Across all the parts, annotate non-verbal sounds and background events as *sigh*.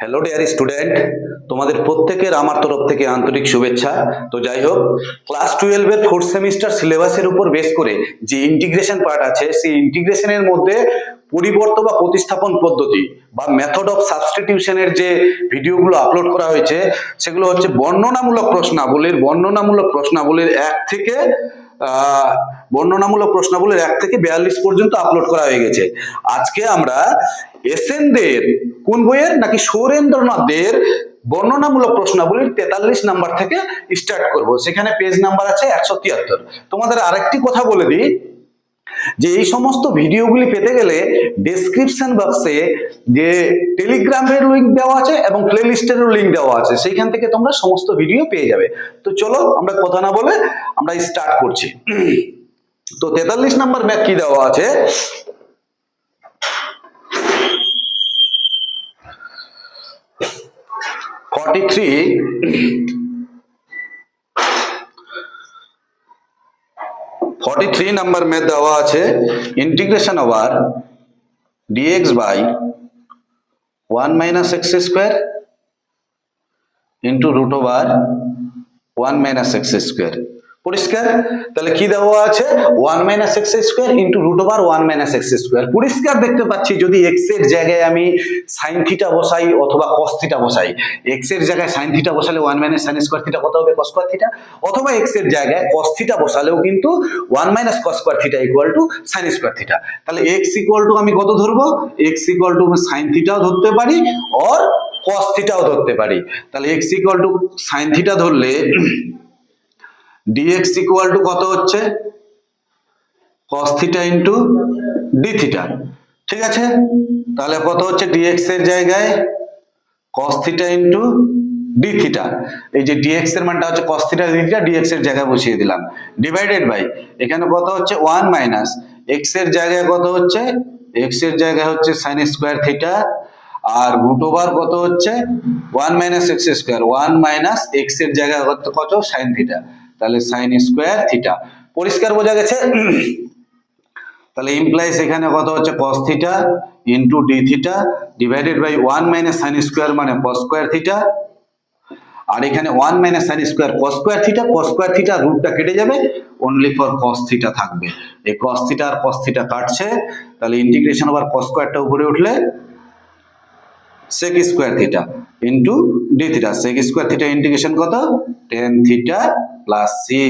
Hello dear student তোমাদের প্রত্যেকের আমার তরফ থেকে আন্তরিক শুভেচ্ছা। তো যাই হোক ক্লাস টুয়েলভের ফোর্থ সেমিস্টার সিলেবাসের উপর বেস করে যে ইন্টিগ্রেশন পার্ট আছে, সেই ইন্টিগ্রেশনের মধ্যে পরিবর্তন বা প্রতিস্থাপন পদ্ধতি বা মেথড অফ সাবস্টিটিউশনের যে ভিডিওগুলো আপলোড করা হয়েছে, সেগুলো হচ্ছে বর্ণনামূলক প্রশ্নাবলীর বর্ণনামূলক প্রশ্নাবলীর এক থেকে বর্ণনামূলক প্রশ্নাবলীর এক থেকে বিয়াল্লিশ পর্যন্ত আপলোড করা হয়ে গেছে। আজকে আমরা এসেনদের কোন বইয়ের নাকি সৌরেন্দ্রনাথদের বর্ণনামূলক প্রশ্নাবলীর তেতাল্লিশ নাম্বার থেকে স্টার্ট করব। সেখানে পেজ নাম্বার আছে একশো তিয়াত্তর। তোমাদের আরেকটি কথা বলে দিই, যে এই সমস্ত ভিডিওগুলি পেতে গেলে ডেসক্রিপশন বক্সে যে টেলিগ্রামের লিঙ্ক দেওয়া আছে এবং প্লেলিস্টেরও লিঙ্ক দেওয়া আছে, সেইখান থেকে তোমরা সমস্ত ভিডিও পেয়ে যাবে। তো চলো আমরা কথা না বলে আমরা স্টার্ট করছি। তো তেতাল্লিশ নাম্বার ম্যাথ কি দেওয়া আছে? Forty three forty three number math দেওয়া আছে integration over d x by one minus x square into root over one minus x square পরিষ্কার? তাহলে কি দেওয়া আছে? One minus x square into root over one minus x square পরিষ্কার দেখতে পাচ্ছি, যদি এক্সের জায়গায় আমি সাইন থিটা বসাই অথবা কস থিটা বসাই এক্সের জায়গায় সাইন থিটা বসালে one minus sine square theta কত হবে? কস স্কোয়ার থিটা অথবা এক্সের জায়গায় কস থিটা বসালেও কিন্তু one minus cos square theta equal to sine square theta তাহলে এক্স ইকুয়াল টু আমি কত ধরবো? এক্স ইকুয়াল টু সাইন থিটাও ধরতে পারি অর কস থিটাও ধরতে পারি। তাহলে x equal to sine theta ধরলে dx ইকুয়াল টু কত হচ্ছে? cos theta into d theta ঠিক আছে? তাহলে কত হচ্ছে dx এর জায়গায়? cos theta into d theta এই যে dx এর মানটা হচ্ছে cos theta d theta dx এর জায়গায় বসিয়ে দিলাম। ডিভাইডেড বাই এখানে কত হচ্ছে? 1 মাইনাস x এর জায়গায় কত হচ্ছে? x এর জায়গায় হচ্ছে sin স্কয়ার থিটা আর রুট ওভার কত হচ্ছে? 1 minus x square one minus এক্সের জায়গায় কত? সাইন থিটা তাহলে সাইন স্কোয়ার থিটা পরিষ্কার বোঝা গেছে? তাহলে ইমপ্লাইস এখানে কত হচ্ছে? cos theta into d theta divided by one minus sine square মানে cos স্কোয়ার থিটা আর এখানে one minus sine square cos square theta cos square theta রুটটা কেটে যাবে। অনলি ফর cos থিটা থাকবে। এই cos থিটা আর cos থিটা কাটছে। তাহলে ইন্টিগ্রেশন আবার cos স্কোয়ারটা উপরে উঠলে sec square theta into d theta sec square theta integration কত? টেন থিটা প্লাস সি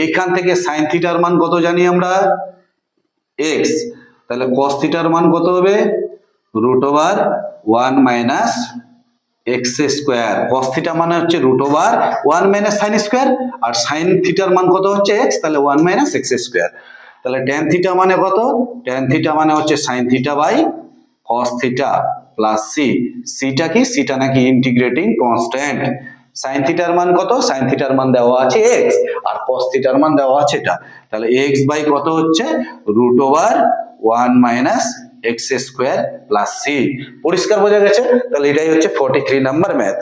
এইখান থেকে সাইন থিটার মান কত জানি আমরা? এক্স তাহলে cos থিটার মান কত হবে? Root over one minus x square cos theta মানে হচ্ছে root over one minus sine square আর সাইন থিটার মান কত হচ্ছে এক্স তাহলে ওয়ান মাইনাস এক্স স্কোয়ার তাহলে টেন থিটা মানে কত? টেন থিটা মানে হচ্ছে sine theta by cos theta plus C theta কি? সিটা নাকি ইন্টিগ্রেটিং কনস্ট্যান্ট সাইন থিটার মান কত? সাইন থিটার মান দেওয়া আছে এক্স আর cos থিটার মান দেওয়া আছে এটা। তাহলে এক্স বাই কত হচ্ছে? Root over one minus x square plus C পরিষ্কার বোঝা গেছে? তাহলে এটাই হচ্ছে ফর্টি থ্রি নাম্বার ম্যাথ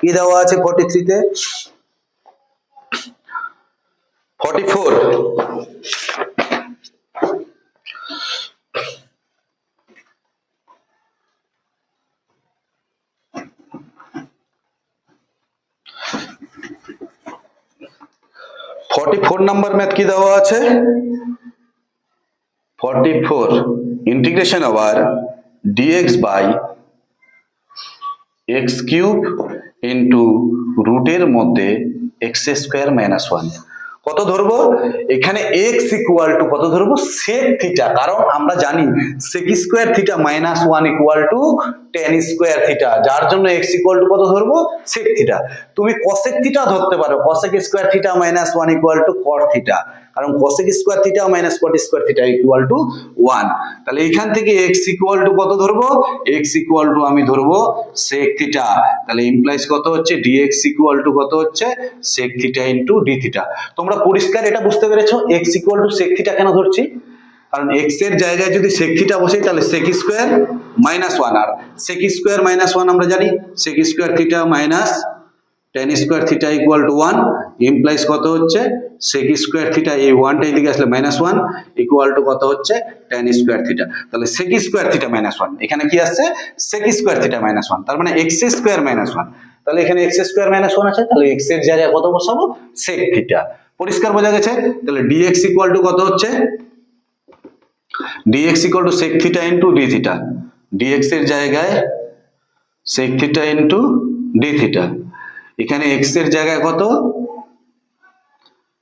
কি দেওয়া আছে ফর্টি থ্রিতে forty four forty four number math কি দেওয়া আছে? Forty four. Integration over d x by x cube into রুটের মধ্যে এক্স স্কোয়ার মাইনাস ওয়ান কত ধরবো? এখানে এক্স ইকুয়াল টু কত ধরবো? সেক থিটা কারণ আমরা জানি sec square theta minus one equal to tan square theta যার জন্য এক্স ইকুয়াল টু কত ধরবো? সেক থিটা তুমি কসেক থিটা ধরতে পারো। Cosec square theta minus one equal to cot theta কারণ cosec square theta minus cot square theta equal to one তাহলে এখান থেকে এক্স ইকুয়াল টু কত ধরবো? এক্স ইকুয়াল টু আমি ধরবো সেক থিটা তাহলে ইমপ্লাইজ কত হচ্ছে? ডিএক্স ইকুয়াল টু কত হচ্ছে? Sec theta into d theta তোমরা পরিষ্কার এটা বুঝতে পেরেছ? X equal to sec theta কেন ধরছি? কারণ এক্সের জায়গায় যদি সেক থিটা বসে, তাহলে সেক স্কোয়ার মাইনাস ওয়ান আর সেক স্কোয়ার মাইনাস ওয়ান আমরা জানি? Sec square theta minus tan square theta equal to one implies কত হচ্ছে? সেক স্কোয়ার থিটা এই ওয়ানটা এদিকে আসলে মাইনাস ওয়ান ইকুয়াল টু কত হচ্ছে? টেন স্কোয়ার থিটা তাহলে sec square theta minus one এখানে কি আসছে? Sec square theta minus one তার মানে এক্স স্কোয়ার মাইনাস ওয়ান তাহলে এখানে এক্স স্কোয়ার মাইনাস ওয়ান আছে, তাহলে এক্সের জায়গায় কত বসাবো? সেক থিটা পরিষ্কার বোঝা গেছে? তাহলে ডিএক্স ইকুয়াল টু কত হচ্ছে? dx equal to sec theta into d theta dx এর জায়গায় sec theta into d theta এখানে x এর জায়গায় কত?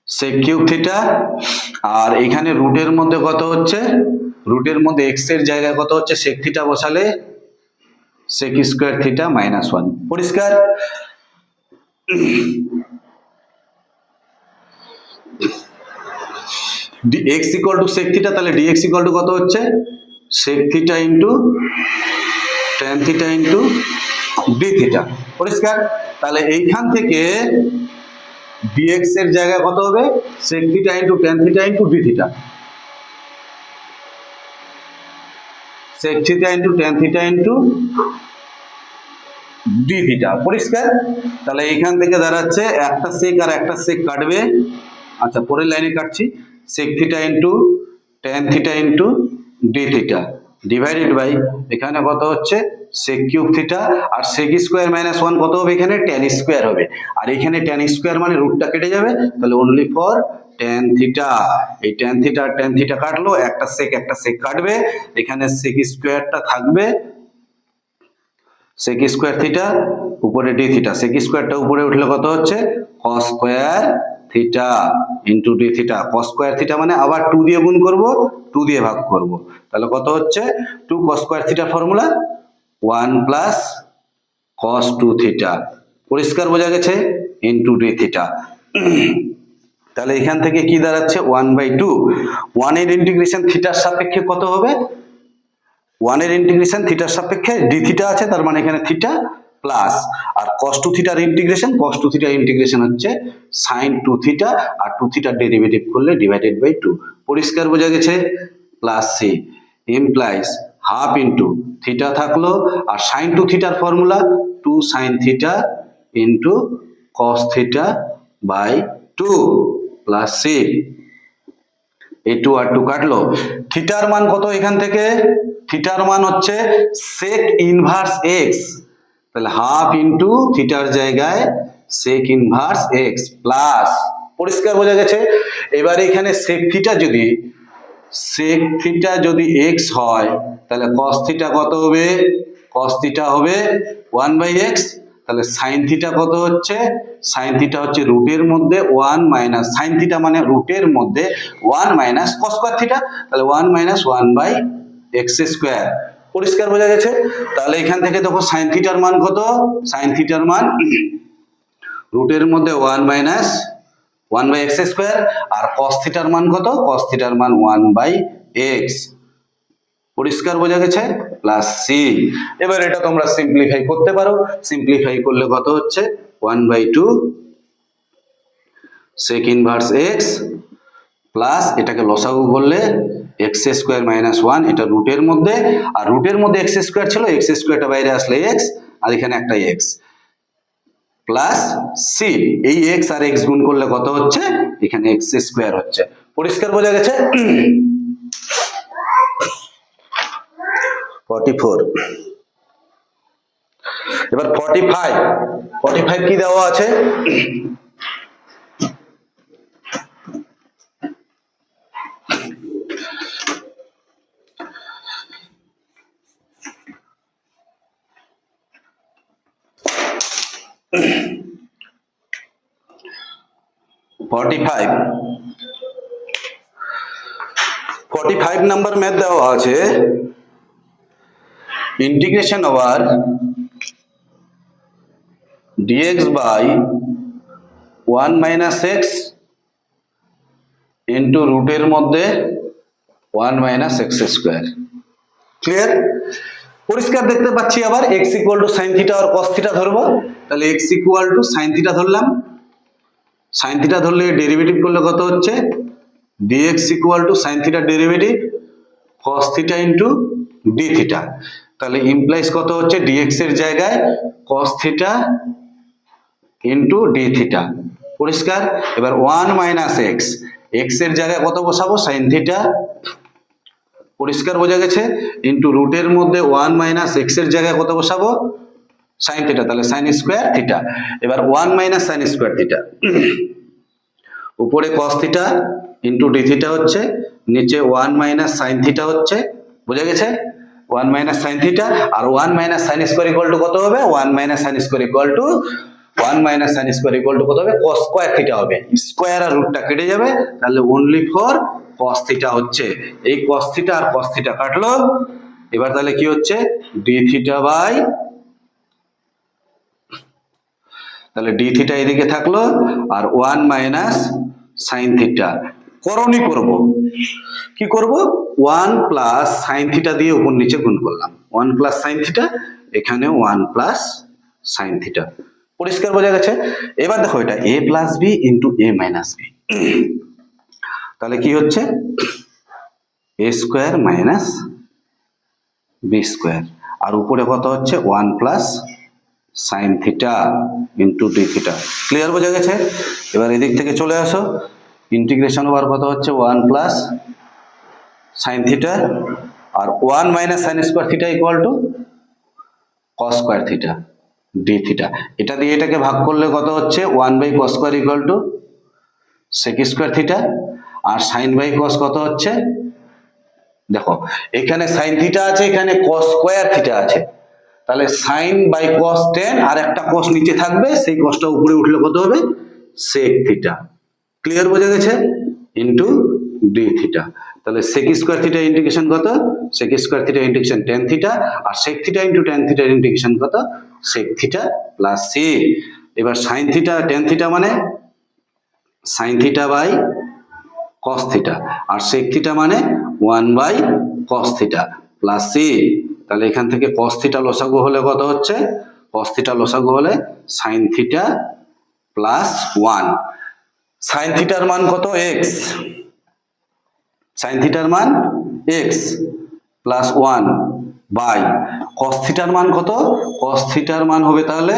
sec cube থিটা আর এখানে রুটের মধ্যে কত হচ্ছে? রুটের মধ্যে x এর জায়গায় কত হচ্ছে? sec theta বসালে sec square theta minus one পরিষ্কার? x equal to sec theta, তাহলে dx ইকুয়াল টু কত হচ্ছে? sec theta into tan theta into d theta পরিষ্কার? তাহলে এইখান থেকে dx এর জায়গায় কত হবে? sec theta into tan theta into d theta sec theta into tan theta into d theta পরিষ্কার? তাহলে এইখান থেকে দাঁড়াচ্ছে, একটা sec আর একটা sec কাটবে। আচ্ছা পরের লাইনে কাটছি। sec theta into tan theta into d theta divided by এখানে কত হচ্ছে? Sec কিউব থিটা আর sec স্কোয়ার মাইনাস ওয়ান কত হবে এখানে? tan স্কোয়ার হবে। আর এখানে tan স্কোয়ার মানে রুটটা কেটে যাবে। তাহলে অনলি ফর tan থিটা এই tan থিটা tan থিটা কাটলো, একটা sec একটা sec কাটবে। এখানে sec স্কোয়ারটা থাকবে sec স্কোয়ার থিটা উপরে d থিটা sec স্কোয়ারটা উপরে উঠলে কত হচ্ছে? cos square theta into d theta cos square theta মানে আবার টু দিয়ে গুণ করব টু দিয়ে ভাগ করব। তাহলে কত হচ্ছে? Two cos square theta formula one plus cos two theta. পরিষ্কার বোঝা গেছে? Into d theta. তাহলে এখান থেকে কি দাঁড়াচ্ছে? One by two. ওয়ানের ইন্টিগ্রেশন থিটার সাপেক্ষে কত হবে? ওয়ানের ইন্টিগ্রেশন থিটার সাপেক্ষে ডি থিটা আছে, তার মানে এখানে থিটা প্লাস। আর কস টু থিটার ইন্টিগ্রেশন, কস টু থিটার ইন্টিগ্রেশন হচ্ছে সাইন টু থিটা, আর টু থিটার ডেরিভেটিভ করলে ডিভাইডেড বাই টু। পরিষ্কার বোঝা গেছে? Plus C. Implies half into theta থাকল আর সাইন টু থিটার formula two sine theta into cos theta by two plus C. এই টু আর টু কাটলো। থিটার মান কত এখান থেকে? থিটার মান হচ্ছে সেক ইনভার্স এক্স তাহলে হাফ ইন্টু থিটার জায়গায় সেক ইনভার্স এক্স প্লাস পরিষ্কার বোঝা গেছে? এবার এখানে সেক থিটা যদি সেক থিটা যদি এক্স হয়, তাহলে কস থিটা কত হবে? কস থিটা হবে ওয়ান বাই এক্স তাহলে সাইন থিটা কত হচ্ছে? সাইন থিটা হচ্ছে রুটের মধ্যে ওয়ান মাইনাস সাইন মানে রুটের মধ্যে ওয়ান মাইনাস স্কোয়ার থিটা তাহলে one minus one by x square পরিষ্কার বোঝা গেছে? তাহলে এখান থেকে দেখো সাইন থিটার মান কত? সাইন থিটার মান রুটের মধ্যে one minus one by x square R cos থিটার মান কত? কস থিটার মান ওয়ান বাই এক্স। পরিষ্কার বোঝা গেছে? প্লাস সি এবার এটা তোমরা সিম্পলিফাই করতে পারো। সিম্পলিফাই করলে কত হচ্ছে? One by two sec inverse x plus এটাকে লসাগু করলে এক্স স্কোয়ার মাইনাস ওয়ান এটা রুটের মধ্যে। আর রুটের মধ্যে এক্স স্কোয়ার ছিল এক্স স্কোয়ারটা বাইরে আসলে এক্স আর এখানে একটা এক্স প্লাস সি এই এক্স আর এক্স গুণ করলে কত হচ্ছে? এখানে এক্স স্কোয়ার হচ্ছে। পরিষ্কার বোঝা গেছে? ফর্টি ফোর এবার ফর্টি ফাইভ ফর্টি ফাইভ কি দেওয়া আছে? Forty five forty five number math দেওয়া আছে। Integration over dx by 1 minus x into রুটের মধ্যে 1 মাইনাস এক্স স্কোয়ার ক্লিয়ার পরিষ্কার দেখতে পাচ্ছি আবার x equal to sine theta R cos theta ধরবো। তাহলে x equal to sine theta ধরলাম। সাইন থিটা ধরলে ডেরিভেটিভ করলে কত হচ্ছে? dx equal to sine theta derivative cos theta into d theta তাহলে ইমপ্লাইজ কত হচ্ছে? dx এর জায়গায় cos theta into d theta পরিষ্কার? এবার ওয়ান মাইনাস এক্স এক্সের জায়গায় কত বসাবো? সাইন থিটা পরিষ্কার বোঝা গেছে ইন্টু রুটের মধ্যে ওয়ান মাইনাস এক্সের জায়গায় কত বসাবো? সাইন থিটা তাহলে সাইন স্কোয়ার থিটা এবার one minus sine square theta উপরে cos theta into d theta হচ্ছে, নিচে ওয়ান মাইনাস সাইন থিটা হচ্ছে, বোঝা গেছে? One minus sine theta R one minus sine square equal to কত হবে? One minus sine square equal to one minus sine square equal to কত হবে? Cos square theta হবে। স্কোয়ার আর রুটটা কেটে যাবে, তাহলে ওনলি ফর কস থিটা হচ্ছে। এই কস থিটা আর কস থিটা কাটলো। এবার তাহলে কি হচ্ছে? ডি থিটা বাই তাহলে ডি থিটা এদিকে থাকল আর ওয়ান মাইনাস সাইন থিটা করণই করব। কি করব? ওয়ান প্লাস সাইন থিটা দিয়ে উপর নিচে গুণ করলাম। ওয়ান প্লাস সাইন থিটা এখানে ওয়ান প্লাস সাইন থিটা পরিষ্কার বোঝা গেছে? এবার দেখো এটা a plus b into a minus তাহলে কি হচ্ছে? A square minus b square আর উপরে কত হচ্ছে? One plus sine theta into d theta clear বোঝা গেছে? এবার এদিক থেকে চলে আসো। ইন্টিগ্রেশন ওভার কত হচ্ছে? One plus sine theta R one minus sine square theta equal to cos square theta d theta এটা দিয়ে এটাকে ভাগ করলে কত হচ্ছে? One by cos square equal to sec square theta R sine by cos কত হচ্ছে? দেখো, এখানে সাইন থিটা আছে, এখানে কস স্কোয়ার থিটা আছে। তাহলে সাইন বাই কস টেন আর একটা কস নিচে থাকবে, সেই কসটা উপরে উঠলে কত হবে? সেক থিটা ক্লিয়ার বোঝা গেছে? ইন্টু ডি থিটা তাহলে সেক স্কোয়ার থিটা ইন্টিগ্রেশন কত? Sec square theta integration tan theta আর সেক থিটা ইন্টু টেন থিটার ইন্টিগ্রেশন কত? সেক থিটা প্লাস সি এবার সাইন থিটা টেন থিটা মানে? Sine theta by cos theta R sec theta মানে one by cos theta plus c তাহলে এখান থেকে কস theta লসাগু হলে কত হচ্ছে? কস থিটা লসাগু হলে sine theta plus one sine থিটার মান কত? এক্স সাইন থিটার মান x plus one by cos থিটার মান কত? কস থিটার মান হবে তাহলে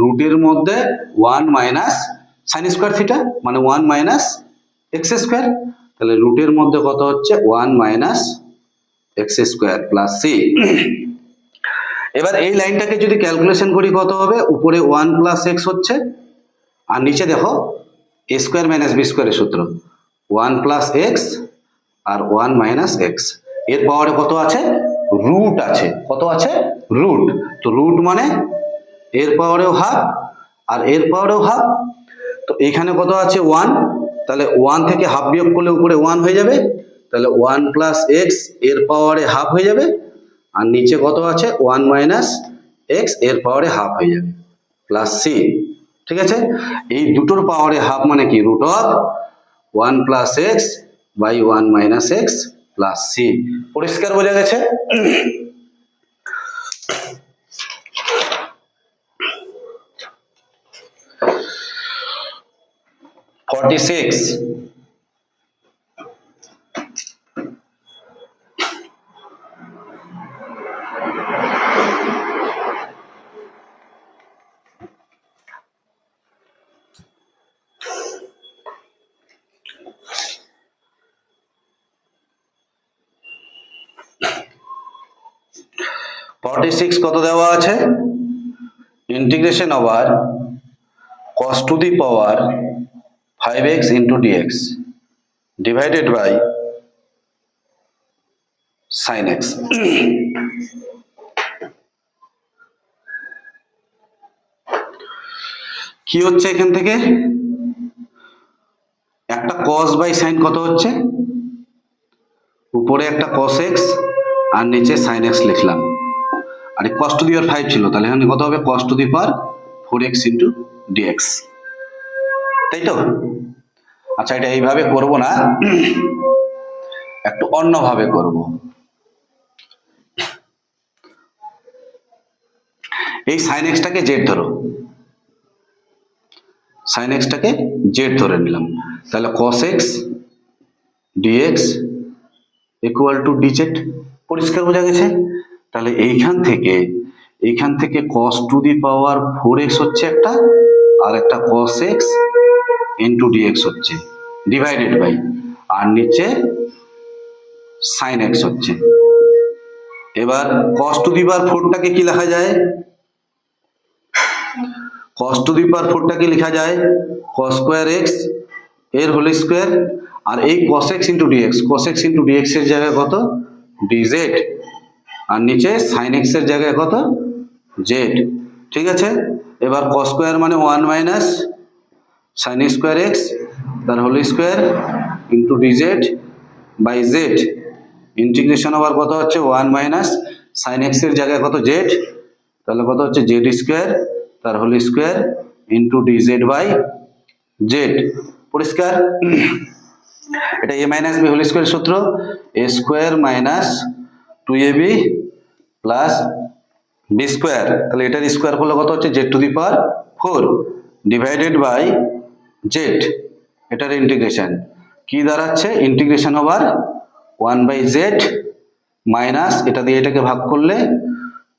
রুটের মধ্যে one minus sine square theta মানে ওয়ান মাইনাস এক্স স্কোয়ার তাহলে রুটের মধ্যে কত হচ্ছে? One minus x square plus c এবার এই লাইনটাকে যদি ক্যালকুলেশন করি কত হবে? উপরে ওয়ান প্লাস এক্স হচ্ছে। আর নিচে দেখো এ স্কোয়ার মাইনাস বি স্কোয়ারের সূত্র। ওয়ান প্লাস এক্স আর ওয়ান মাইনাস এক্সের পাওয়ারে কত আছে? রুট আছে। কত আছে? রুট তো রুট মানে এর পাওয়ারেও হাফ আর এর পাওয়ারেও হাফ তো এখানে কত আছে? ওয়ান তাহলে ওয়ান থেকে হাফ বিয়োগ করলে উপরে ওয়ান হয়ে যাবে, তাহলে ওয়ান প্লাস এক্সের পাওয়ারে হাফ হয়ে যাবে, আর নিচে কত আছে? ওয়ান মাইনাস এক্সের পাওয়ারে হাফ হয়ে যাবে প্লাস সি ঠিক আছে? এই দুটোর পাওয়ারে হাফ মানে কি? Root of one plus x by one minus x plus c পরিষ্কার বোঝা গেছে? ফর্টি সিক্স ফর্টি সিক্স কত দেওয়া আছে? Integration over cos to the power five x into dx divided by sine x কি হচ্ছে এখান থেকে? একটা cos বাই সাইন কত হচ্ছে? উপরে একটা cos x আর নিচে sin x লিখলাম। আর cos to the power five ছিল, তাহলে এখানে কত হবে? cos to the power four x into dx তাই তো? আচ্ছা এটা এইভাবে করব না। একটু অন্যভাবে করব। এই সাইন এক্সটাকে জেড ধরো। সাইন এক্সটাকে জেড ধরে নিলাম। তাহলে cos x dx equal to dz পরিষ্কার বোঝা গেছে? তাহলে এইখান থেকে এইখান থেকে cos to the power four x হচ্ছে একটা, আর একটা কস x ইন্টু ডিএক্স হচ্ছে ডিভাইডেড বাই আর নিচে সাইন এক্স হচ্ছে। এবার cos টু দি পাওয়ার ফোরটাকে কি লেখা যায়? cos টু দি পাওয়ার ফোরটাকে লেখা যায় cos স্কোয়ার এক্সের হোল স্কোয়ার আর এই cos x into dx cos x into dx এর জায়গায় কত? ডিজেড আর নিচে সাইন এক্সের জায়গায় কত? জেড ঠিক আছে? এবার cos স্কোয়ার মানে one minus sine square x তার whole square into dz by z integration আবার কত হচ্ছে? ওয়ান মাইনাস সাইন এক্সের জায়গায় কত? জেড তাহলে কত হচ্ছে? জেড স্কোয়ার তার whole square into dz by z পরিষ্কার? এটা a minus b whole square সূত্র। A square minus two a b plus b square তাহলে এটার স্কোয়ার করলে কত হচ্ছে? Z to the power four divided by z এটার ইন্টিগ্রেশন কি দাঁড়াচ্ছে? Integration over one by z minus এটা দিয়ে এটাকে ভাগ করলে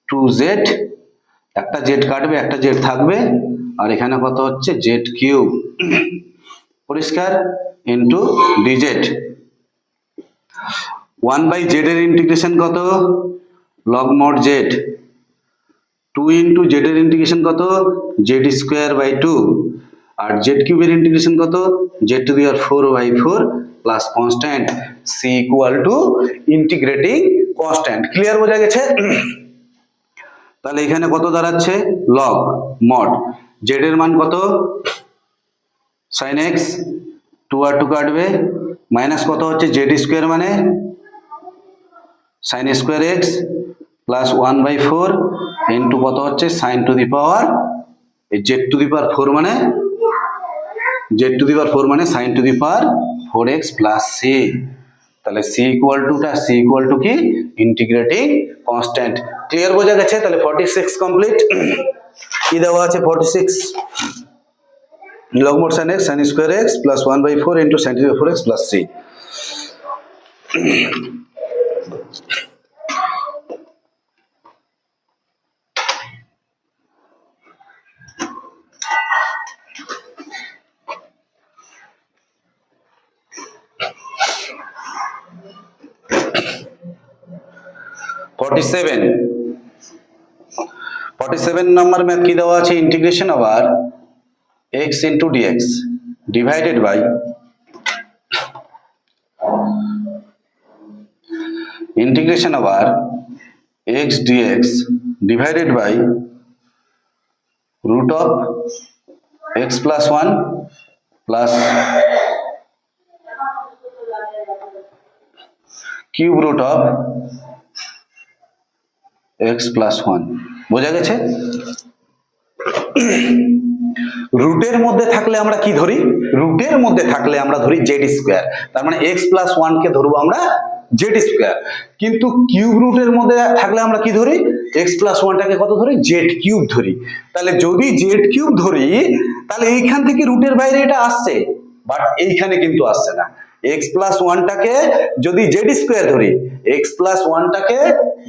টু জেড একটা জেড কাটবে, একটা জেড থাকবে, আর এখানে কত হচ্ছে? জেড কিউব পরিষ্কার? Into dz one by z এর ইন্টিগ্রেশন কত? Log mod z two into z এর ইন্টিগ্রেশন কত? জেড স্কোয়ার বাই টু আর জেড কিউবের ইন্টিগ্রেশন কত? Z to the R four by four plus constant c equal to integrating constant clear বোঝা গেছে? *clears throat* তাহলে এখানে কত দাঁড়াচ্ছে? লগ মড জেড এর মান কত? সাইন এক্স টু আর টু কাটবে। মাইনাস কত হচ্ছে? জেড স্কোয়ার মানে? Sine square x plus one by four into কত হচ্ছে? সাইন টু দি পাওয়ার এই z to the power four মানে? Z to the power four মানে sine to the power four x plus c তাহলে c equal টুটা c equal to কি? Integrating constant clear বোঝা গেছে? তাহলে ফর্টি সিক্স কমপ্লিট কি দেওয়া আছে forty six log mod sin x sin square x plus 1 by 4 into sin to the 4x forty seven forty seven number math কি দেওয়া আছে? ইন্টিগ্রেশন আবার x into dx divided by integration আবার x dx divided by root of x plus one plus cube root of x plus 1 বোঝা গেছে? রুটের মধ্যে থাকলে আমরা কি ধরি? রুটের মধ্যে থাকলে আমরা ধরি জেড স্কোয়ার তার মানে এক্স প্লাস ওয়ানকে ধরবো আমরা জেড স্কোয়ার কিন্তু কিউব রুটের মধ্যে থাকলে আমরা কি ধরি? এক্স প্লাস ওয়ানটাকে কত ধরি? জেড কিউব ধরি। তাহলে যদি জেড কিউব ধরি, তাহলে এইখান থেকে রুটের বাইরে এটা আসছে বাট এইখানে কিন্তু আসছে না। এক্স প্লাস ওয়ানটাকে যদি জেড স্কোয়ার ধরি এক্স প্লাস ওয়ানটাকে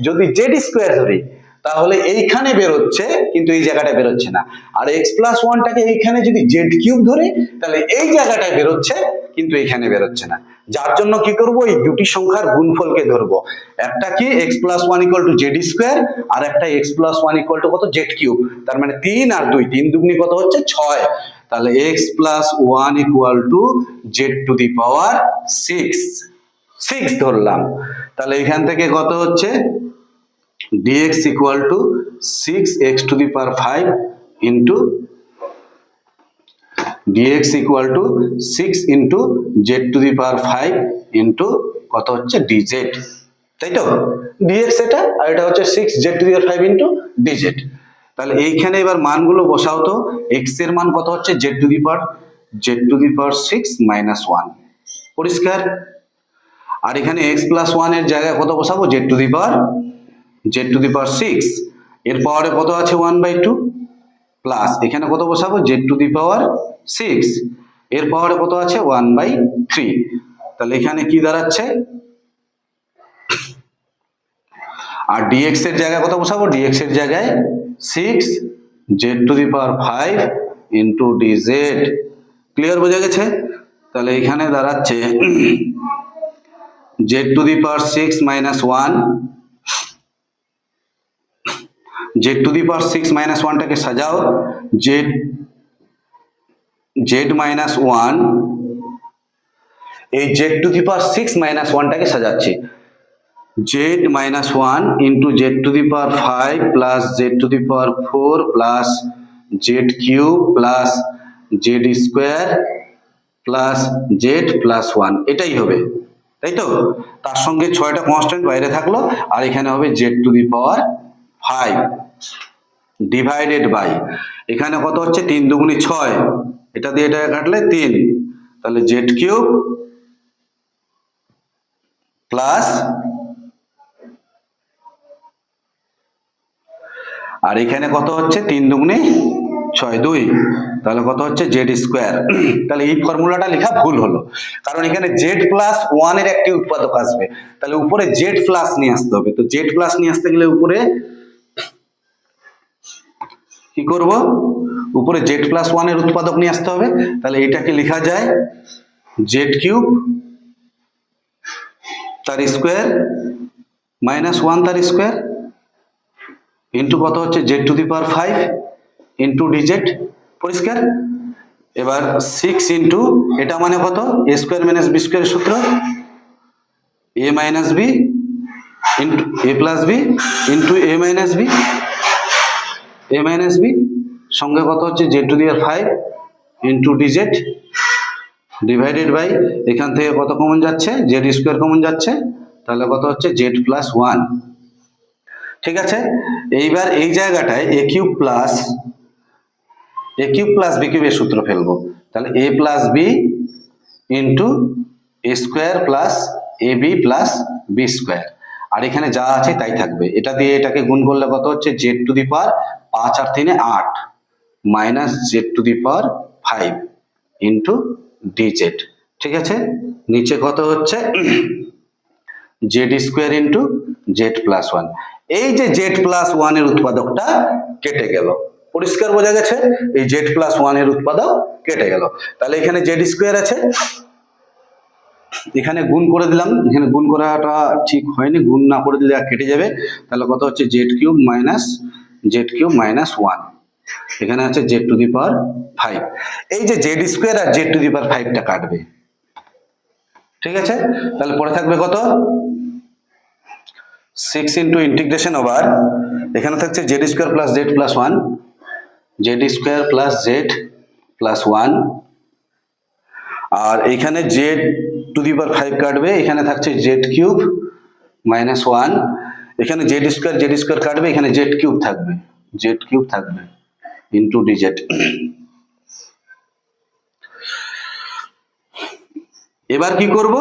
যদি জেড স্কোয়ার ধরি, তাহলে এইখানে বেরোচ্ছে, কিন্তু এই জায়গাটায় বেরোচ্ছে না। আর এক্স প্লাস ওয়ানটাকে এইখানে যদি জেড কিউব ধরে, তাহলে এই জায়গাটায় বেরোচ্ছে, কিন্তু এইখানে বেরোচ্ছে না। যার জন্য কি করব? এই দুটি সংখ্যার গুণফলকে ধরবো। একটা কি x plus one equal to z square আর একটা x plus one equal to কত? জেড কিউব তার মানে তিন আর দুই, তিন দুগুনি কত হচ্ছে? ছয়। তাহলে x plus one equal to z to the power six six ধরলাম। তাহলে এখান থেকে কত হচ্ছে? Dx equal to six x to the power five into dx equal to six into z to the power five into কত হচ্ছে? D Z তাই তো? ডিএক্স এটা? আর এটা হচ্ছে six z to the power five into dz তাহলে এইখানে এবার মানগুলো বসাও তো, x এর মান কত হচ্ছে? Z to the power z to the power 6 minus 1 পরিষ্কার? আর এখানে এক্স প্লাস 1 এর জায়গায় কত বসাবো? Z to the power z to the power six এর পাওয়ারে কত আছে? ওয়ান বাই টু প্লাস এখানে কত বসাবো? Z to the power six এর পাওয়ারে কত আছে? ওয়ান বাই থ্রি তাহলে এখানে কি দাঁড়াচ্ছে? আর dx এর জায়গায় কত বসাবো? dx এর জায়গায় six z to the power five into dz clear বোঝা গেছে? তাহলে এখানে দাঁড়াচ্ছে z to the power six minus one z to the power six minus ওয়ানটাকে সাজাও। জেড জেড মাইনাস ওয়ান এই z to the power six minus ওয়ানটাকে সাজাচ্ছি। Z minus one into z to the power five plus z to the power four plus z cube plus z square plus z plus one এটাই হবে, তাই তো? তার সঙ্গে ছয়টা constant বাইরে থাকল, আর এখানে হবে z to the power five divided by এখানে কত হচ্ছে? তিন দুগুনি ছয়। এটা দিয়ে এটা কাটলে তিন। তাহলে জেড কিউব প্লাস আর এখানে কত হচ্ছে? তিন দুগুণে ছয় দুই। তাহলে কত হচ্ছে? Z square. তাহলে এই ফর্মুলাটা লেখা ভুল হলো। কারণ এখানে জেড প্লাস ওয়ানের একটি উৎপাদক আসবে। তাহলে উপরে জেড প্লাস নিয়ে আসতে হবে। তো জেড প্লাস নিয়ে আসতে গেলে উপরে কি করব? উপরে জেড প্লাস ওয়ানের উৎপাদক নিয়ে আসতে হবে। তাহলে এটাকে লেখা যায় জেড কিউব তার স্কোয়ার মাইনাস ওয়ান তার স্কোয়ার ইন্টু কত হচ্ছে? Z to the power five into dz পরিষ্কার? এবার সিক্স ইন্টু এটা মানে কত? এ স্কোয়ার মাইনাস বি স্কোয়ারের সূত্র। A minus b into a plus b into a minus b a minus b সঙ্গে কত হচ্ছে? Z to the power five into dz divided by এখান থেকে কত কমন যাচ্ছে? জেড স্কোয়ার কমন যাচ্ছে। তাহলে কত হচ্ছে? জেড প্লাস ওয়ান ঠিক আছে? এইবার এই জায়গাটায় a cube plus a cube plus b কিউবের সূত্র ফেলব। তাহলে a plus b into a square plus a b plus b square আর এখানে যা আছে তাই থাকবে। এটা দিয়ে এটাকে গুণ করলে কত হচ্ছে? জেড টু দি পাওয়ার পাঁচ আর তিনে আট minus z to the power five into d z ঠিক আছে? নিচে কত হচ্ছে? Z square into z plus one এই যে জেড প্লাস ওয়ানের উৎপাদকটা কেটে গেল। পরিষ্কার বোঝা গেছে? এই জেড প্লাস ওয়ানের উৎপাদক কেটে গেল। তাহলে এখানে জেড স্কোয়ার আছে। এখানে গুণ করে দিলাম। এখানে গুণ করাটা ঠিক হয়নি। গুণ না করে দিলে কেটে যাবে। তাহলে কত হচ্ছে? Z cube minus z cube minus one এখানে আছে z to the power five এই যে জেড স্কোয়ার আর জেড টু দি পাওয়ার ফাইভটা কাটবে। ঠিক আছে? তাহলে পরে থাকবে কত? সিক্স ইন্টু ইন্টিগ্রেশন ওভার এখানে থাকছে z square plus z plus one z square plus z plus one আর এখানে z to the power five কাটবে, এখানে থাকছে জেড কিউব মাইনাস ওয়ান এখানে জেড স্কোয়ার জেড স্কোয়ার কাটবে, এখানে জেড কিউব থাকবে জেড কিউব থাকবে ইন্টু ডিজেড এবার কি করব?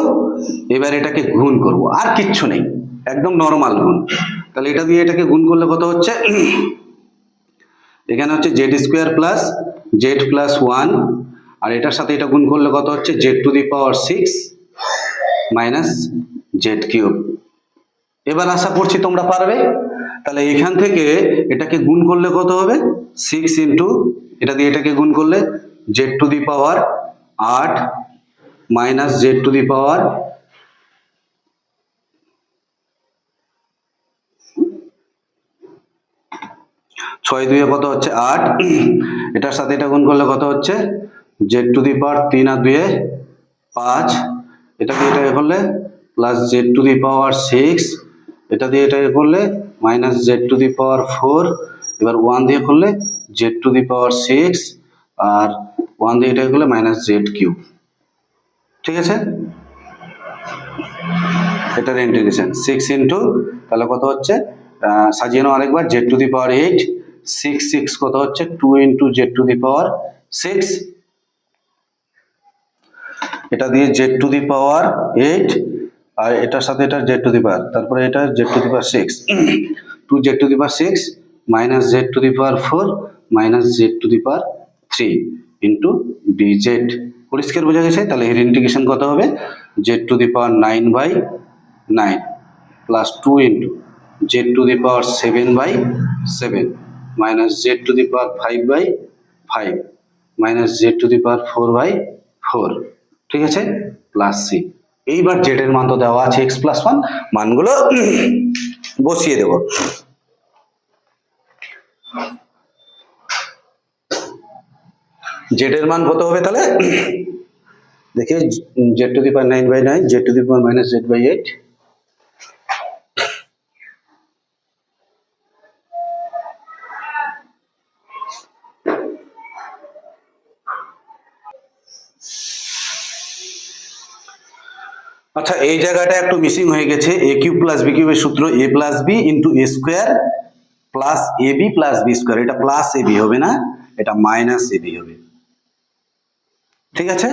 এবার এটাকে গুণ করব, আর কিচ্ছু নেই। একদম নর্মাল গুণ। তাহলে এটা দিয়ে এটাকে গুণ করলে কত হচ্ছে? এখানে হচ্ছে z square plus z plus one আর এটার সাথে এটা গুণ করলে কত হচ্ছে? Z to the power six minus z cube এবার আশা করছি তোমরা পারবে। তাহলে এখান থেকে এটাকে গুণ করলে কত হবে? সিক্স ইন্টু এটা দিয়ে এটাকে গুণ করলে জেড টু দি পাওয়ার আট minus z to the power ছয় দুয়ে কত হচ্ছে আট? এটার সাথে এটা গুণ করলে কত হচ্ছে? জেড টু দি পাওয়ার তিন আর দুয়ে পাঁচ। এটা দিয়ে এটা করলে plus z to the power six এটা দিয়ে এটা করলে minus z to the power four এবার ওয়ান দিয়ে করলে z to the power six R one দিয়ে এটা করলে মাইনাস জেড কিউব ঠিক আছে? এটার ইন্টিগ্রেশন সিক্স ইন্টু তাহলে কত হচ্ছে? সাজিয়ে নাও আরেকবার z to the power eight six six কত হচ্ছে two into z to the power six এটা দিয়ে z to the power eight আর এটার সাথে এটা জেড টু দি পাওয়ার তারপরে এটা z to the power six two z to the power six minus z to the power four minus z to the power three into d z পরিষ্কার বোঝা গেছে? তাহলে এর ইন্টিগ্রেশন কত হবে? Z to the power nine by nine plus two into z to the power seven by seven minus z to the power five by five minus z to the power four by four ঠিক আছে? Plus C এইবার Z এর মান তো দেওয়া আছে x plus one মানগুলো বসিয়ে দেব। জেড এর মান কত হবে তাহলে? দেখি z to the power nine by nine z to the power minus z by eight আচ্ছা এই জায়গাটা একটু মিসিং হয়ে গেছে। এ কিউ প্লাস বি কিউবের সূত্র a plus b into a square plus a b plus b square এটা plus a b হবে না, এটা মাইনাস এ বি হবে। ঠিক আছে?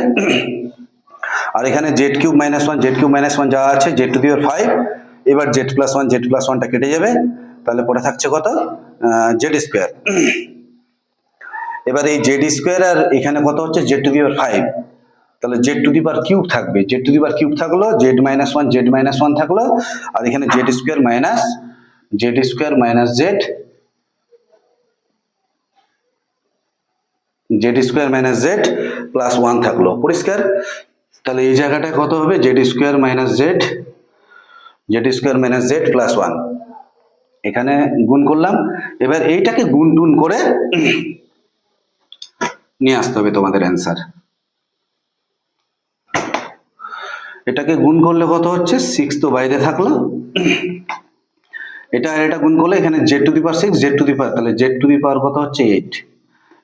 আর এখানে z cube minus one z cube minus one যা আছে z to the power five এবার z plus one z plus ওয়ানটা কেটে যাবে। তাহলে পরে থাকছে কত? জেড স্কোয়ার এবার এই জেড স্কোয়ার আর এখানে কত হচ্ছে? Z to the power five তাহলে z to the power cube থাকবে। Z to the power cube থাকল z minus one z minus one থাকল, আর এখানে z square minus z square minus z z square minus z plus one থাকল। পরিষ্কার তাহলে এই জায়গাটায় কত হবে? Z square minus z z square minus z plus one এখানে গুণ করলাম। এবার এইটাকে গুণ টুন করে নিয়ে আসতে হবে তোমাদের অ্যান্সার এটাকে গুণ করলে কত হচ্ছে? সিক্স তো বাইরে থাকল। এটা আর এটা গুণ করলে এখানে z to the power six z to the power তাহলে জেড টু দি পাওয়ার কত হচ্ছে? এইট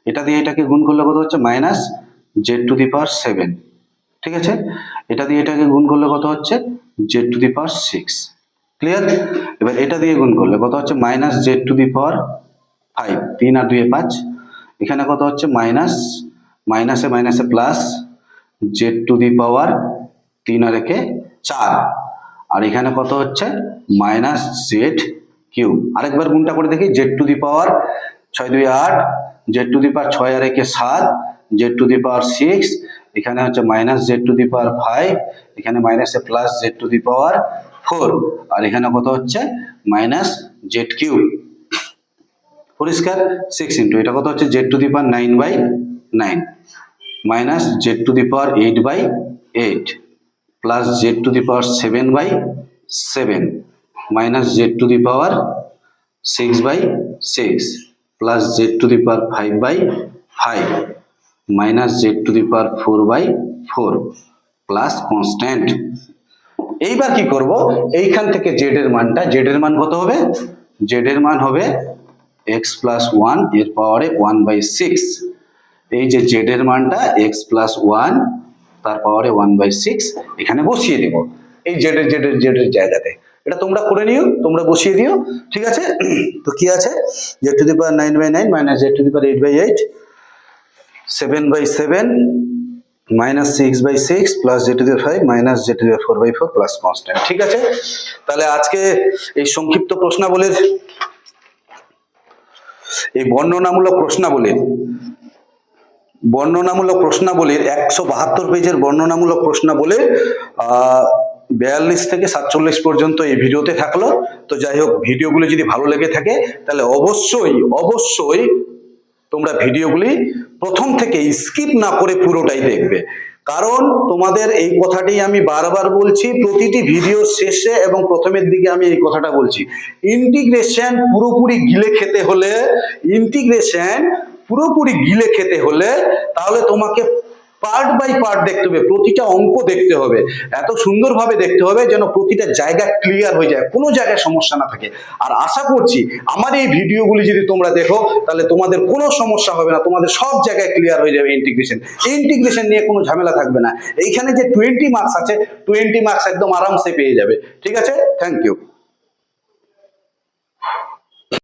এটা দিয়ে এটাকে গুণ করলে কত হচ্ছে? Minus z to the power seven ঠিক আছে? এটা দিয়ে এটাকে গুণ করলে কত হচ্ছে? Z to the power six clear এবার এটা দিয়ে গুণ করলে কত হচ্ছে? Minus z to the power five তিন আর দুয়ে পাঁচ। এখানে কত হচ্ছে? মাইনাস মাইনাসে মাইনাসে plus z to the power তিন আর একে চার। আর এখানে কত হচ্ছে? মাইনাস জেড কিউ আরেকবার গুণটা করে দেখি। জেড টু দি পাওয়ার ছয় দুই আট, জেড টু দি পাওয়ার ছয় আর একে সাত, z to the power six, এখানে হচ্ছে minus z to the power five, এখানে মাইনাসে plus z to the power four. আর এখানে কত হচ্ছে? মাইনাস জেড কিউ পরিষ্কার? Six into. এটা কত হচ্ছে? Z to the power nine by nine. Minus z to the power eight by eight. Plus z to the power seven by seven minus z to the power six by six plus z to the power five by five minus z to the power four by four plus constant এইবার কি করব? এইখান থেকে Z এর মানটা Z এর মান কত হবে? জেড এর মান হবে এক্স প্লাস ওয়ানের পাওয়ারে ওয়ান বাই সিক্স এই যে জেড এর মানটা এক্স প্লাস ওয়ান তার পাওয়ারে ওয়ান বাই সিক্স এখানে বসিয়ে দেব। এই জেডের জেডের জেড এর জেড এর জায়গাতে। এটা তোমরা করে নিও, তোমরা বসিয়ে দিও, ঠিক আছে? *clears throat* তো কি আছে? Z to the power nine by nine minus z to the power eight by eight seven by seven minus six by six plus z to the five minus z to the four by four plus constant ঠিক আছে? তাহলে আজকে এই সংক্ষিপ্ত প্রশ্নাবলীর, এই বর্ণনামূলক প্রশ্নাবলীর বর্ণনামূলক প্রশ্নাবলীর একশো বাহাত্তর পেজের বর্ণনামূলক প্রশ্নাবলীর বিয়াল্লিশ থেকে সাতচল্লিশ পর্যন্ত এই ভিডিওতে থাকল। তো যাই হোক, ভিডিওগুলি যদি ভালো লেগে থাকে, তাহলে অবশ্যই অবশ্যই তোমরা ভিডিওগুলি প্রথম থেকে স্কিপ না করে পুরোটাই দেখবে। কারণ তোমাদের এই কথাটি আমি বারবার বলছি, প্রতিটি ভিডিও শেষে এবং প্রথমের দিকে আমি এই কথাটা বলছি। ইন্টিগ্রেশন পুরোপুরি গিলে খেতে হলে, ইন্টিগ্রেশন পুরোপুরি গিলে খেতে হলে তাহলে তোমাকে পার্ট বাই পার্ট দেখতে হবে, প্রতিটা অঙ্ক দেখতে হবে। এত সুন্দরভাবে দেখতে হবে যেন প্রতিটা জায়গা ক্লিয়ার হয়ে যায়, কোনো জায়গায় সমস্যা না থাকে। আর আশা করছি আমার এই ভিডিওগুলি যদি তোমরা দেখো, তাহলে তোমাদের কোনো সমস্যা হবে না, তোমাদের সব জায়গায় ক্লিয়ার হয়ে যাবে ইন্টিগ্রেশন ইন্টিগ্রেশন নিয়ে কোনো ঝামেলা থাকবে না। এইখানে যে টোয়েন্টি মার্কস আছে টোয়েন্টি মার্কস একদম আরামসে পেয়ে যাবে। ঠিক আছে? Thank you